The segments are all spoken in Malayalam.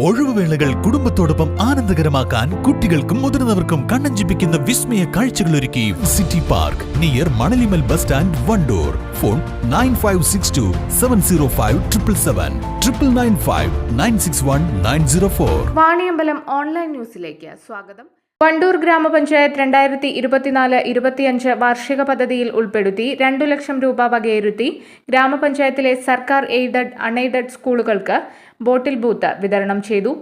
ഒഴിവുവേളകൾ കുടുംബത്തോടൊപ്പം ആനന്ദകരമാക്കാൻ കുട്ടികൾക്കും മുതിർന്നവർക്കും കണ്ണഞ്ചിപ്പിക്കുന്ന വിസ്മയ കാഴ്ചകൾ ഒരുക്കി city park near Manalimal bus stand Wandoor. Phone nine five six two seven zero five triple seven. Triple nine five nine six one nine zero four. Vaniyambalam online ന്യൂസിലേക്ക് സ്വാഗതം. വണ്ടൂർ ഗ്രാമപഞ്ചായത്ത് രണ്ടായിരത്തി ഇരുപത്തിനാല് ഇരുപത്തിയഞ്ച് വാർഷിക പദ്ധതിയിൽ ഉൾപ്പെടുത്തി രണ്ടു ലക്ഷം രൂപ വകയിരുത്തി ഗ്രാമപഞ്ചായത്തിലെ സർക്കാർ എയ്ഡഡ് അൺഎയ്ഡഡ് സ്കൂളുകൾക്ക് ബോട്ടിൽ ബൂത്ത് വിതരണം ചെയ്തു.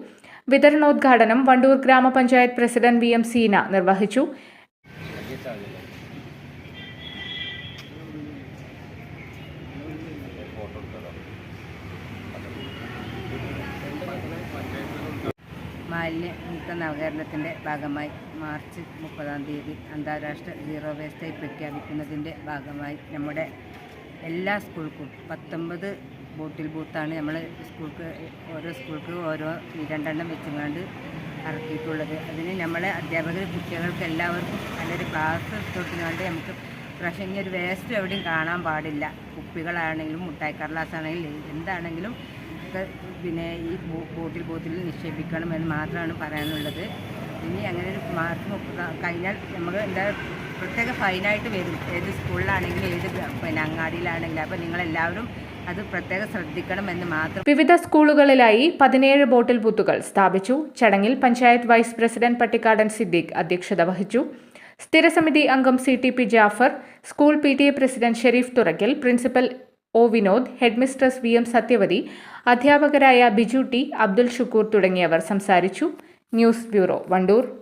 വിതരണോദ്ഘാടനം വണ്ടൂർ ഗ്രാമപഞ്ചായത്ത് പ്രസിഡന്റ് വി എം സീന നിർവഹിച്ചു. മാലിന്യ മുക്ത നവകേരളത്തിന്റെ ഭാഗമായി മാർച്ച് മുപ്പതാം തീയതി അന്താരാഷ്ട്ര സീറോ വേസ്റ്റായി പ്രഖ്യാപിക്കുന്നതിന്റെ ഭാഗമായി നമ്മുടെ എല്ലാ സ്കൂൾക്കും പത്തൊമ്പത് ബോട്ടിൽ ബൂത്താണ് നമ്മൾ സ്കൂൾക്ക് ഓരോ സ്കൂൾക്ക് ഓരോ രണ്ടെണ്ണം വെച്ചുകൊണ്ട് ഇറക്കിയിട്ടുള്ളത്. അതിന് നമ്മളെ അധ്യാപകർ കുട്ടികൾക്ക് എല്ലാവർക്കും നല്ലൊരു ക്ലാസ് തൊട്ടുകൊണ്ട് നമുക്ക് പ്രാവശ്യം ഒരു വേസ്റ്റ് എവിടെയും കാണാൻ പാടില്ല. കുപ്പികളാണെങ്കിലും മുട്ടായി കടലാസാണെങ്കിലും എന്താണെങ്കിലും ഒക്കെ പിന്നെ ഈ ബോട്ടിൽ ബോട്ടിൽ നിക്ഷേപിക്കണം എന്ന് മാത്രമാണ് പറയാനുള്ളത്. ഇനി അങ്ങനെ ഒരു മാർക്ക് കഴിഞ്ഞാൽ നമുക്ക് എന്താ പ്രത്യേക ഫൈനായിട്ട് വരും. ഏത് സ്കൂളിലാണെങ്കിലും ഏത് പിന്നെ അങ്ങാടിയിലാണെങ്കിലും. അപ്പോൾ നിങ്ങളെല്ലാവരും അത് പ്രത്യേകം ശ്രദ്ധിക്കണമെന്ന് മാത്രം വിവിധ സ്കൂളുകളിലായി പതിനേഴ് ബോട്ടിൽ ബൂത്തുകൾ സ്ഥാപിച്ചു. ചടങ്ങിൽ പഞ്ചായത്ത് വൈസ് പ്രസിഡന്റ് പട്ടിക്കാടൻ സിദ്ദീഖ് അധ്യക്ഷത വഹിച്ചു. സ്ഥിരസമിതി അംഗം C T P Jafar school P T A president Shareef Thurakkal principal O Vinod headmistress V M Sathyavathi അധ്യാപകരായ ബിജു ടി അബ്ദുൽ ഷുക്കൂർ തുടങ്ങിയവർ സംസാരിച്ചു. News bureau Wandoor.